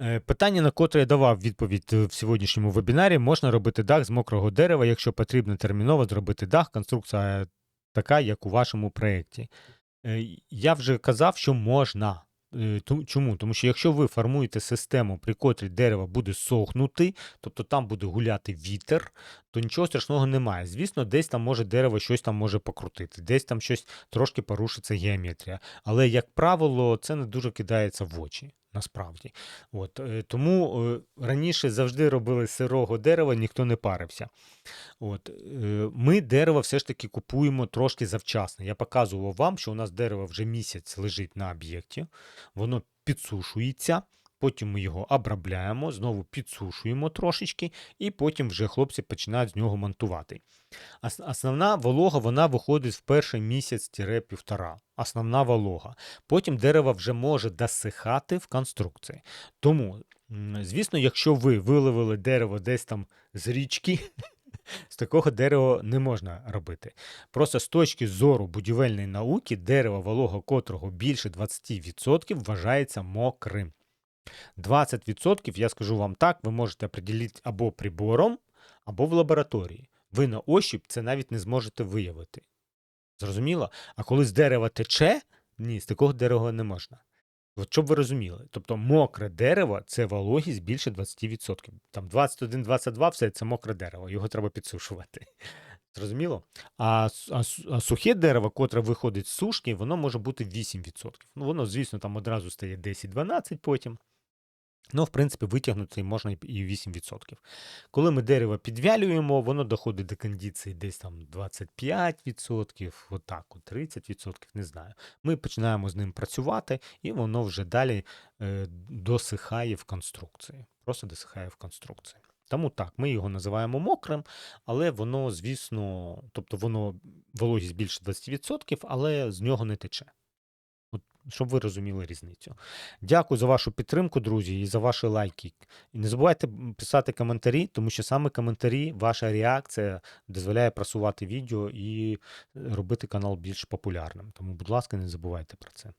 Е, Питання, на котре я давав відповідь е, в сьогоднішньому вебінарі, можна робити дах з мокрого дерева, якщо потрібно терміново зробити дах, конструкція така, як у вашому проєкті. Е, Я вже казав, що можна. Е, Чому? Тому що якщо ви формуєте систему, при котрій дерево буде сохнути, тобто там буде гуляти вітер, то нічого страшного немає. Звісно, десь там може дерево щось там може покрутити, десь там щось трошки порушиться геометрія. Але, як правило, це не дуже кидається в очі. Насправді, от е, тому е, раніше завжди робили сирого дерева, ніхто не парився. От е, ми дерево все ж таки купуємо трошки завчасно. Я показував вам, що у нас дерево вже місяць лежить на об'єкті, воно підсушується. Потім ми його обробляємо, знову підсушуємо трошечки, і потім вже хлопці починають з нього монтувати. Основна волога вона виходить в перший місяць-півтора. Основна волога. Потім дерево вже може досихати в конструкції. Тому, звісно, якщо ви виловили дерево десь там з річки, з такого дерева не можна робити. Просто з точки зору будівельної науки, дерево, волога котрого більше 20% вважається мокрим. 20%, я скажу вам так, ви можете определити або прибором, або в лабораторії. Ви на ощупь це навіть не зможете виявити. Зрозуміло? А коли з дерева тече, ні, з такого дерева не можна. От щоб ви розуміли. Тобто мокре дерево це вологість більше 20%. Там 21-22 все це мокре дерево, його треба підсушувати. Зрозуміло? А, а, а сухе дерево, котре виходить з сушки, воно може бути 8%. Ну, воно, звісно, там одразу стає 10-12 потім. Ну, в принципі, витягнути можна і і 8%. Коли ми дерево підвялюємо, воно доходить до кондиції десь там 25%, отак, от 30%, не знаю. Ми починаємо з ним працювати, і воно вже далі е, досихає в конструкції. Просто досихає в конструкції. Тому так, ми його називаємо мокрим, але воно, звісно, тобто воно вологість більше 20%, але з нього не тече. Щоб ви розуміли різницю. Дякую за вашу підтримку, друзі, і за ваші лайки. І не забувайте писати коментарі, тому що саме коментарі, ваша реакція дозволяє просувати відео і робити канал більш популярним. Тому, будь ласка, не забувайте про це.